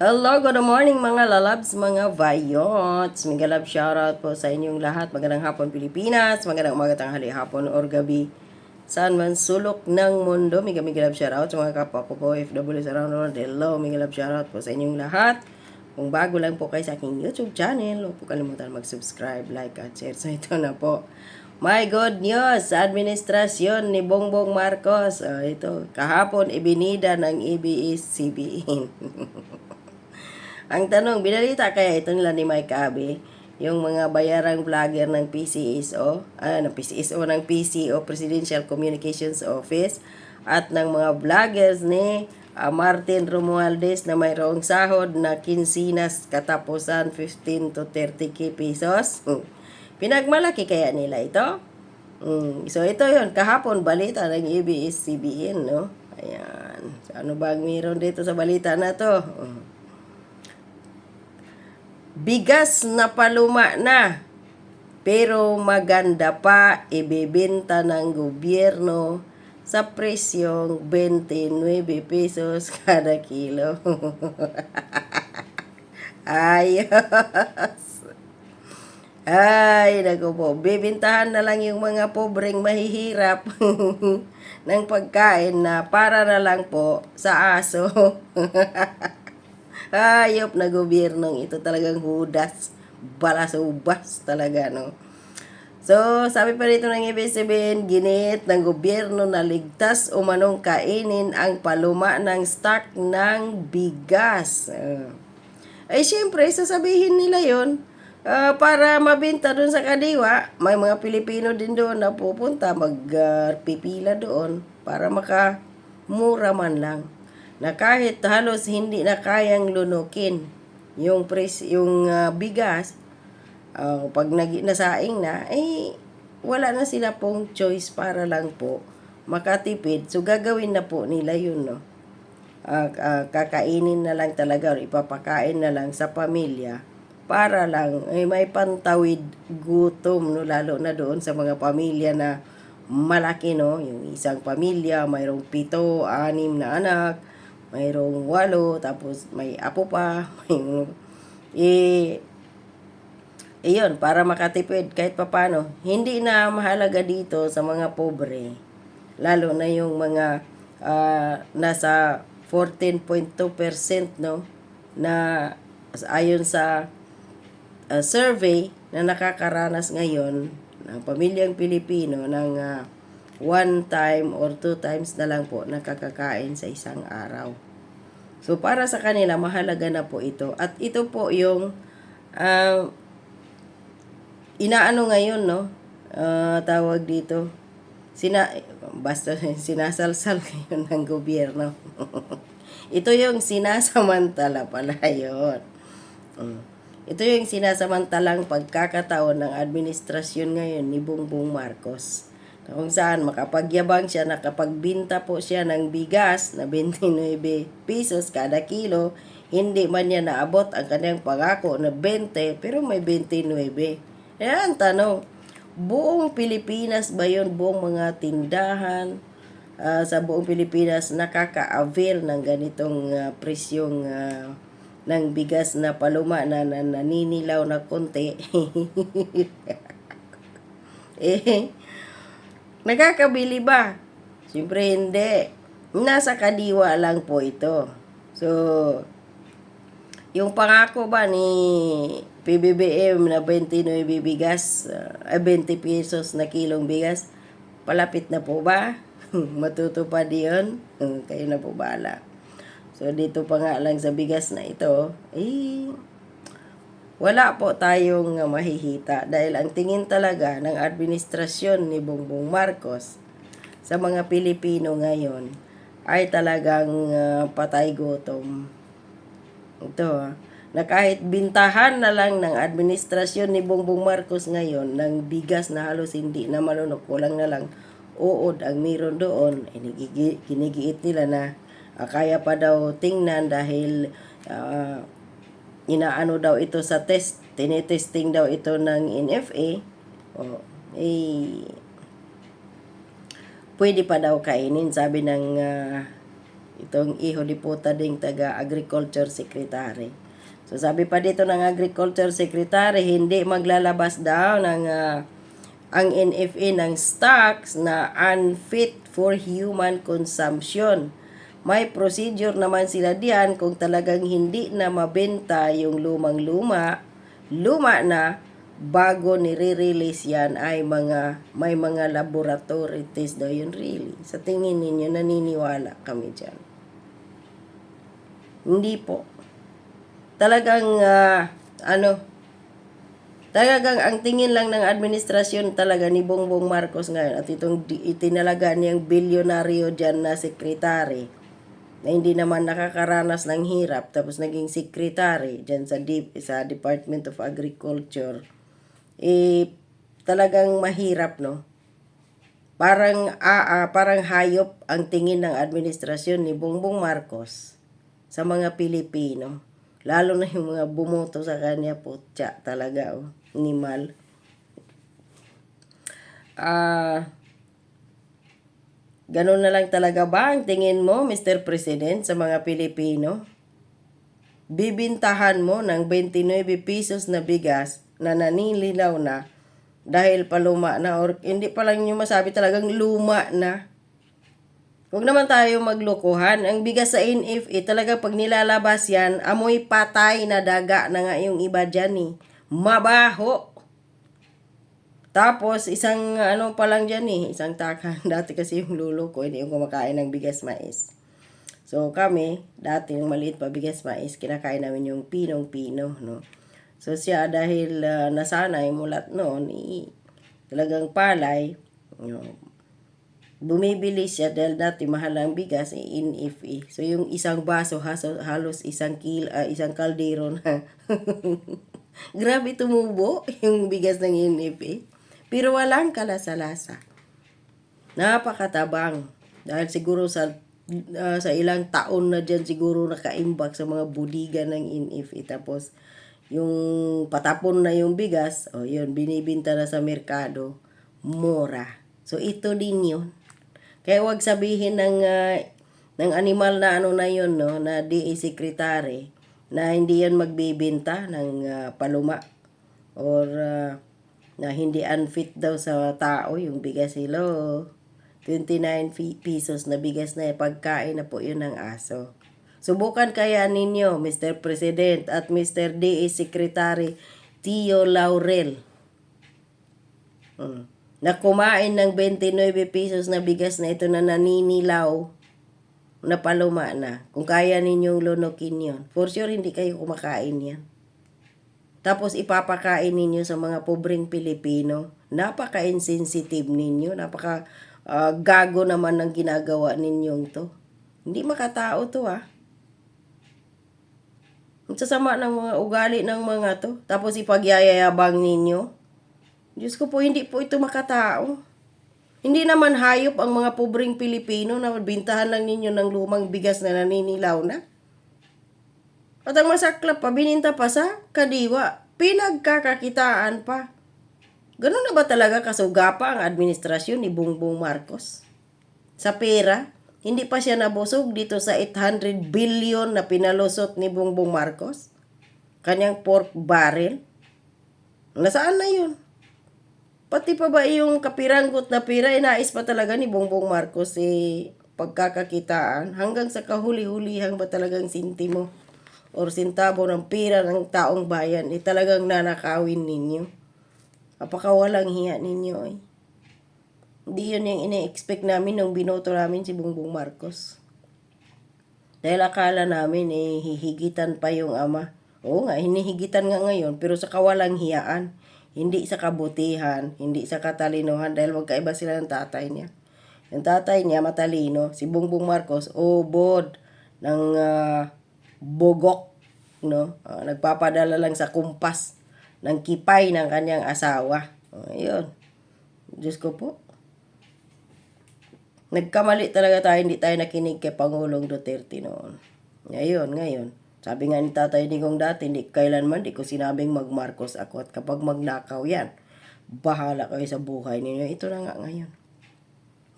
Hello, good morning mga lalabs, mga vayots. Mega love shoutout po sa inyong lahat. Magandang hapon Pilipinas, magandang umaga, tanghali, hapon, or gabi. Saan man sulok ng mundo, mega mega love shoutout sa mga kapwa ko po, FWs around the world. Hello, mega love shoutout po sa inyong lahat. Kung bago lang po kayo sa aking YouTube channel, huwag po kalimutan mag-subscribe, like, at share. So ito na po. My good news administrasyon ni Bongbong Marcos. Oh, ito, kahapon ibinida ng E ABS-CBN. Ang tanong, binalita kaya ito nila ni Mike Abe, yung mga bayarang vlogger ng PCSO, ah, ng PCSO, ng PCO, Presidential Communications Office, at ng mga vloggers ni ah, Martin Romualdez na mayroong sahod na kinsinas katapusan 15 to 30 k pesos. Hmm. Pinagmalaki kaya nila ito? Mm, so ito yon kahapon balita ng ABS-CBN, no? Ayan. So, ano ba ang meron dito sa balita na to? Mm. Bigas na paluma na. Pero maganda pa ibebenta ng gobyerno sa presyong 29 pesos kada kilo. Ayos. Ay, naku po. Bibintahan na lang yung mga pobreng mahihirap ng pagkain na para na lang po sa aso. Hayop na gobyernong ito talagang hudas. Balasubas talaga, no? So, sabi pa rito ng ABS-CBN, ginit ng gobyerno na ligtas umanong kainin ang paluma ng stock ng bigas. Ah. ay, siyempre, sasabihin nila yon Ah, para mabenta doon sa kadiwa, may mga Pilipino din doon na pupunta, magpipila doon para makamura man lang. Na kahit halos hindi na kayang lunukin yung pres yung ah, bigas, ah, pag nag nasaing na, eh wala na sila pong choice para lang po makatipid. So gagawin na po nila yun, no. Ah, ah, kakainin na lang talaga or ipapakain na lang sa pamilya para lang ay may pantawid gutom no lalo na doon sa mga pamilya na malaki no yung isang pamilya mayroong pito anim na anak mayroong walo tapos may apo pa may eh iyon para makatipid kahit papano hindi na mahalaga dito sa mga pobre lalo na yung mga ah, nasa 14.2% no na ayon sa uh, survey na nakakaranas ngayon ng pamilyang Pilipino ng uh, one time or two times na lang po nakakakain sa isang araw. So para sa kanila mahalaga na po ito at ito po yung uh, inaano ngayon no uh, tawag dito sina basta sinasalsal ngayon ng gobyerno. ito yung sinasamantala pala yun. Mm. Ito yung sinasamantalang pagkakataon ng administrasyon ngayon ni Bongbong Marcos. Kung saan makapagyabang siya, nakapagbinta po siya ng bigas na 29 pesos kada kilo, hindi man niya naabot ang kanyang pangako na 20, pero may 29. Ayan, tanong, buong Pilipinas ba yun, buong mga tindahan, ah, sa buong Pilipinas nakaka-avail ng ganitong ah, presyong ah, ng bigas na paluma na, na naninilaw na konti. eh, nakakabili ba? Siyempre hindi. Nasa kadiwa lang po ito. So, yung pangako ba ni PBBM na 29 bigas, uh, 20 pesos na kilong bigas, palapit na po ba? Matutupad yun? Kayo na po bala. So, dito pa nga lang sa bigas na ito, eh, wala po tayong mahihita dahil ang tingin talaga ng administrasyon ni Bongbong Marcos sa mga Pilipino ngayon ay talagang uh, patay gutom. Ito ah, na kahit bintahan na lang ng administrasyon ni Bongbong Marcos ngayon ng bigas na halos hindi na malunok, kulang na lang uod ang meron doon, eh, kinigiit nila na uh, kaya pa daw tingnan dahil uh, inaano daw ito sa test, tinetesting daw ito ng NFA. O, eh, pwede pa daw kainin, sabi ng uh, Itong iho ni ding taga Agriculture Secretary. So sabi pa dito ng Agriculture Secretary, hindi maglalabas daw ng ah, ang NFA ng stocks na unfit for human consumption. May procedure naman sila diyan kung talagang hindi na mabenta yung lumang-luma, luma na, bago nire-release yan ay mga, may mga laboratory test daw yun really. Sa tingin ninyo, naniniwala kami dyan. Hindi po. Talagang, ah, ano, talagang ang tingin lang ng administrasyon talaga ni Bongbong Marcos ngayon at itong itinalaga niyang bilyonaryo dyan na sekretary na hindi naman nakakaranas ng hirap tapos naging secretary dyan sa, DIP, sa Department of Agriculture eh talagang mahirap no? Parang ah, ah, parang hayop ang tingin ng administrasyon ni Bongbong Marcos sa mga Pilipino. Lalo na yung mga bumoto sa kanya putya talaga oh animal. Ah Ganun na lang talaga ba ang tingin mo, Mr. President, sa mga Pilipino? Bibintahan mo ng 29 pesos na bigas na nanililaw na dahil paluma na or hindi pa lang nyo masabi talagang luma na. Huwag naman tayo maglokohan. Ang bigas sa NFA talaga pag nilalabas yan, amoy patay na daga na nga yung iba dyan eh. Mabaho. Tapos, isang ano pa lang dyan eh, isang takan. Dati kasi yung lulo ko, hindi yung kumakain ng bigas mais. So, kami, dati yung maliit pa bigas mais, kinakain namin yung pinong-pino, no? So, siya dahil ah, nasanay mulat noon, eh, talagang palay, no? bumibili siya dahil dati mahal ang bigas eh, in if eh. So, yung isang baso, haso, halos isang kil, ah, isang kaldero na. Grabe tumubo yung bigas ng NFA. Pero walang kalasa-lasa. Napakatabang. Dahil siguro sa ah, sa ilang taon na dyan siguro nakaimbak sa mga budiga ng NFA. Tapos yung patapon na yung bigas, o oh, yun, binibinta na sa merkado, mura. So ito din yun. Kaya wag sabihin ng ah, ng animal na ano na yun, no, na DA secretary, na hindi yan magbibenta ng ah, paluma or ah, na hindi unfit daw sa tao yung bigas hello 29 fi- pesos na bigas na pagkain na po yun ng aso subukan kaya ninyo Mr. President at Mr. DA Secretary Tio Laurel Hmm. na kumain ng 29 pesos na bigas na ito na naninilaw na paluma na. Kung kaya ninyong lunukin yon For sure, hindi kayo kumakain yan. Tapos ipapakain ninyo sa mga pobreng Pilipino. Napaka-insensitive ninyo. Napaka ah, gago naman ng ginagawa ninyong to. Hindi makatao to ah. Ang sasama ng mga ugali ng mga to. Tapos ipagyayabang ninyo. Diyos ko po, hindi po ito makatao. Hindi naman hayop ang mga pobreng Pilipino na bintahan lang ninyo ng lumang bigas na naninilaw na. At ang masaklap pa, bininta pa sa kadiwa. Pinagkakakitaan pa. Ganun na ba talaga kasugapa ang administrasyon ni Bongbong Marcos? Sa pera, hindi pa siya nabusog dito sa 800 billion na pinalusot ni Bongbong Marcos? Kanyang pork barrel? Nasaan na yun? Pati pa ba yung kapiranggot na pira, inais pa talaga ni Bongbong Marcos eh, pagkakakitaan? Hanggang sa kahuli-hulihang ba talagang sintimo or sintabo ng pira ng taong bayan, eh talagang nanakawin ninyo? Apakawalang hiya ninyo eh. Hindi yun yung ine-expect namin nung binoto namin si Bongbong Marcos. Dahil akala namin eh, hihigitan pa yung ama. Oo nga, hinihigitan nga ngayon, pero sa kawalang hiyaan. Hindi sa kabutihan, hindi sa katalinuhan, dahil magkaiba sila ng tatay niya. Yung tatay niya matalino, si Bongbong Marcos, ubod ng ah, bogok, no? Ah, nagpapadala lang sa kumpas ng kipay ng kanyang asawa. Ayun. Diyos ko po. Nagkamali talaga tayo, hindi tayo nakinig kay Pangulong Duterte noon. Ngayon, ngayon. Sabi nga ni Tatay Digong dati, hindi kailanman di ko sinabing mag-Marcos ako at kapag magnakaw yan, bahala kayo sa buhay ninyo. Ito na nga ngayon.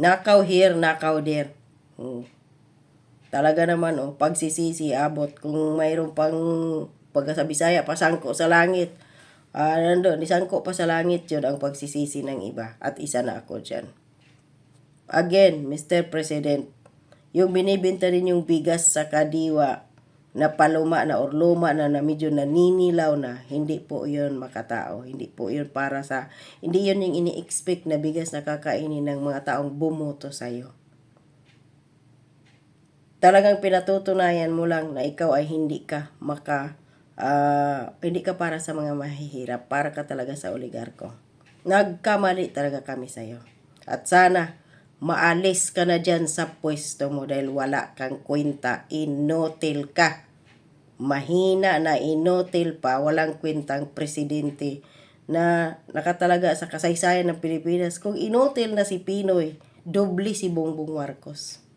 Nakaw here, nakaw there. Hmm. Talaga naman, oh, pagsisisi, abot. Kung mayroon pang pagka sa pasangko sa langit. Ah, nandun, isangko pa sa langit yun ang pagsisisi ng iba. At isa na ako dyan. Again, Mr. President, yung binibenta rin yung bigas sa kadiwa na paluma na or luma na, na medyo naninilaw na, hindi po yun makatao. Hindi po yun para sa, hindi yun yung ini-expect na bigas na kakainin ng mga taong bumoto sa'yo. Talagang pinatutunayan mo lang na ikaw ay hindi ka maka, ah, hindi ka para sa mga mahihirap, para ka talaga sa oligarko. Nagkamali talaga kami sa'yo. At sana, maalis ka na dyan sa pwesto mo dahil wala kang kwenta, inotil ka. Mahina na inotil pa, walang kwentang presidente na nakatalaga sa kasaysayan ng Pilipinas. Kung inotil na si Pinoy, doble si Bongbong Marcos.